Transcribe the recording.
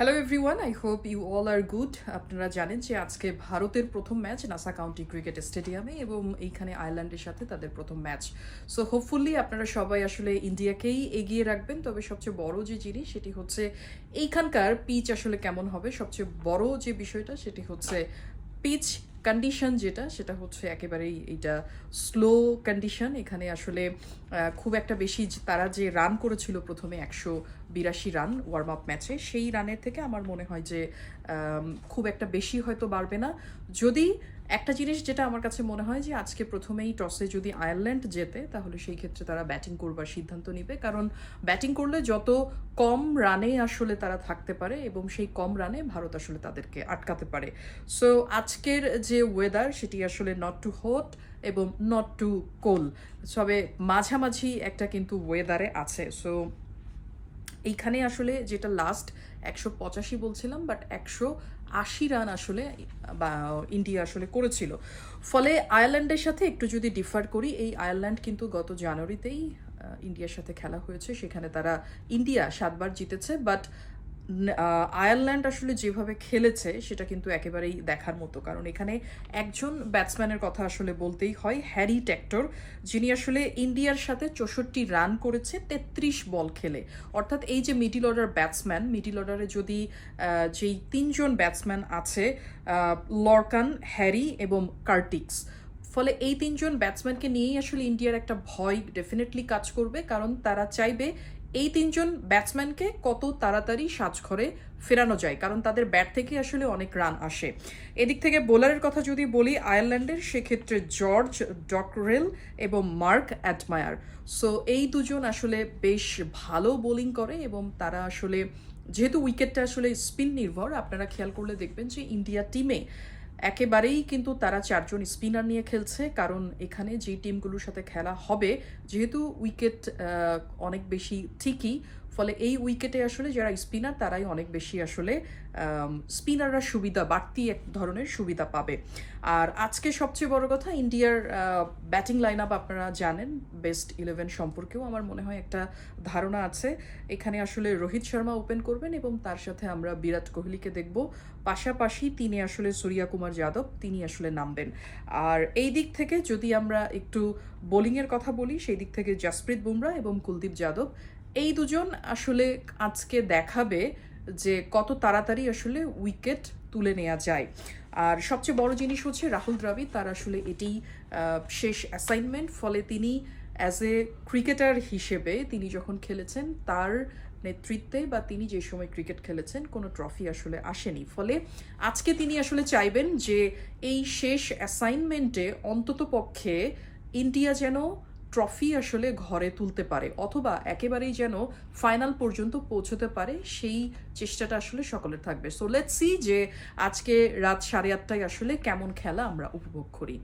Hello everyone I hope you all are good আপনারা জানেন যে আজকে ভারতের প্রথম ম্যাচ নাসা কাউন্টি ক্রিকেট স্টেডিয়ামে এবং এইখানে আয়ারল্যান্ডের সাথে তাদের প্রথম ম্যাচ সো হোপফুলি আপনারা সবাই আসলে ইন্ডিয়াকেই এগিয়ে রাখবেন। তবে সবচেয়ে বড় যে জিনিস সেটি হচ্ছে এইখানকার পিচ আসলে কেমন হবে? সবচেয়ে বড় যে বিষয়টা সেটি হচ্ছে পিচ কন্ডিশন যেটা, সেটা হচ্ছে একেবারেই এটা স্লো কন্ডিশন এখানে আসলে খুব একটা বেশি তারা যে রান করেছিল প্রথমে একশো বিরাশি রান ওয়ার্ম আপ ম্যাচে সেই রানের থেকে আমার মনে হয় যে খুব একটা বেশি হয়তো বাড়বে না। যদি একটা জিনিস যেটা আমার কাছে মনে হয় যে, আজকে প্রথমেই টসে যদি আয়ারল্যান্ড জেতে, তাহলে সেই ক্ষেত্রে তারা ব্যাটিং করবার সিদ্ধান্ত নেবে। কারণ ব্যাটিং করলে যত কম রানে আসলে তারা থাকতে পারে এবং সেই কম রানে ভারত আসলে তাদেরকে আটকাতে পারে। সো আজকের যে ওয়েদার সেটি আসলে নট টু হট এবং নট টু কোল তবে মাঝামাঝি একটা কিন্তু ওয়েদারে আছে। সো এইখানে আসলে যেটা লাস্ট একশো পঁচাশি বলছিলাম বাট একশো আশি রান আসলে, বা ইন্ডিয়া আসলে করেছিল। ফলে আয়ারল্যান্ডের সাথে একটু যদি ডিফার করি, এই আয়ারল্যান্ড কিন্তু গত জানুয়ারিতেই ইন্ডিয়ার সাথে খেলা হয়েছে। সেখানে তারা ইন্ডিয়া সাতবার জিতেছে বাট আয়ারল্যান্ড আসলে যেভাবে খেলেছে, সেটা কিন্তু একেবারেই দেখার মতো। কারণ এখানে একজন ব্যাটসম্যানের কথা আসলে বলতেই হয়, হ্যারি টেক্টর, যিনি আসলে ইন্ডিয়ার সাথে চৌষট্টি রান করেছে, তেত্রিশ বল খেলে। অর্থাৎ এই যে মিডিল অর্ডার ব্যাটসম্যান মিডিল অর্ডারে যদি যেই তিনজন ব্যাটসম্যান আছে লর্কান, হ্যারি এবং কার্টিক্স। ফলে এই তিনজন ব্যাটসম্যানকে নিয়েই আসলে ইন্ডিয়ার একটা ভয় ডেফিনেটলি কাজ করবে, কারণ তারা চাইবে এই তিনজন ব্যাটসম্যানকে কত তাড়াতাড়ি সাজঘরে ফেরানো যায়, কারণ তাদের ব্যাট থেকে আসলে অনেক রান আসে। এদিক থেকে বোলারের কথা যদি বলি, আয়ারল্যান্ডের, সেক্ষেত্রে জর্জ ডকরেল এবং মার্ক অ্যাডমায়ার সো এই দুজন আসলে বেশ ভালো বোলিং করে এবং তারা আসলে, যেহেতু উইকেটটা আসলে স্পিন নির্ভর, আপনারা খেয়াল করলে দেখবেন যে ইন্ডিয়া টিমে একেবারেই কিন্তু তারা চারজন স্পিনার নিয়ে খেলছে, কারণ এখানে যে টিমগুলোর সাথে খেলা হবে, যেহেতু উইকেট অনেক বেশি ঠিকই ফলে এই উইকেটে আসলে যারা স্পিনার, তারাই অনেক বেশি আসলে স্পিনাররা সুবিধা, বাড়তি এক ধরনের সুবিধা পাবে। আর আজকে সবচেয়ে বড় কথা, ইন্ডিয়ার ব্যাটিং লাইন আপ আপনারা জানেন বেস্ট ইলেভেন সম্পর্কেও আমার মনে হয় একটা ধারণা আছে। এখানে আসলে রোহিত শর্মা ওপেন করবেন এবং তার সাথে আমরা বিরাট কোহলিকে দেখব। পাশাপাশি তিনি আসলে সূর্যা কুমার যাদব, তিনি আসলে নামবেন। আর এই দিক থেকে যদি আমরা একটু বোলিংয়ের কথা বলি, সেই দিক থেকে জাসপ্রীত বুমরা এবং কুলদীপ যাদব এই দুজন আসলে আজকে দেখাবে যে কত তাড়াতাড়ি আসলে উইকেট তুলে নেওয়া যায়। আর সবচেয়ে বড় জিনিস হচ্ছে রাহুল দ্রাবিড়, তার আসলে এটি শেষ অ্যাসাইনমেন্ট ফলে তিনি অ্যাজ এ ক্রিকেটার হিসেবে তিনি যখন খেলেছেন, তার নেতৃত্বে বা তিনি যে সময় ক্রিকেট খেলেছেন, কোনো ট্রফি আসলে আসেনি। ফলে আজকে তিনি আসলে চাইবেন যে এই শেষ অ্যাসাইনমেন্টে অন্তত পক্ষে ইন্ডিয়া যেন ট্রফি আসলে ঘরে তুলতে পারে, অথবা একেবারেই যেন ফাইনাল পর্যন্ত পৌঁছতে পারে, সেই চেষ্টাটা আসলে সকলের থাকবে। সো লেটস সি যে আজকে রাত সাড়ে আটটায় আসলে কেমন খেলা আমরা উপভোগ করি।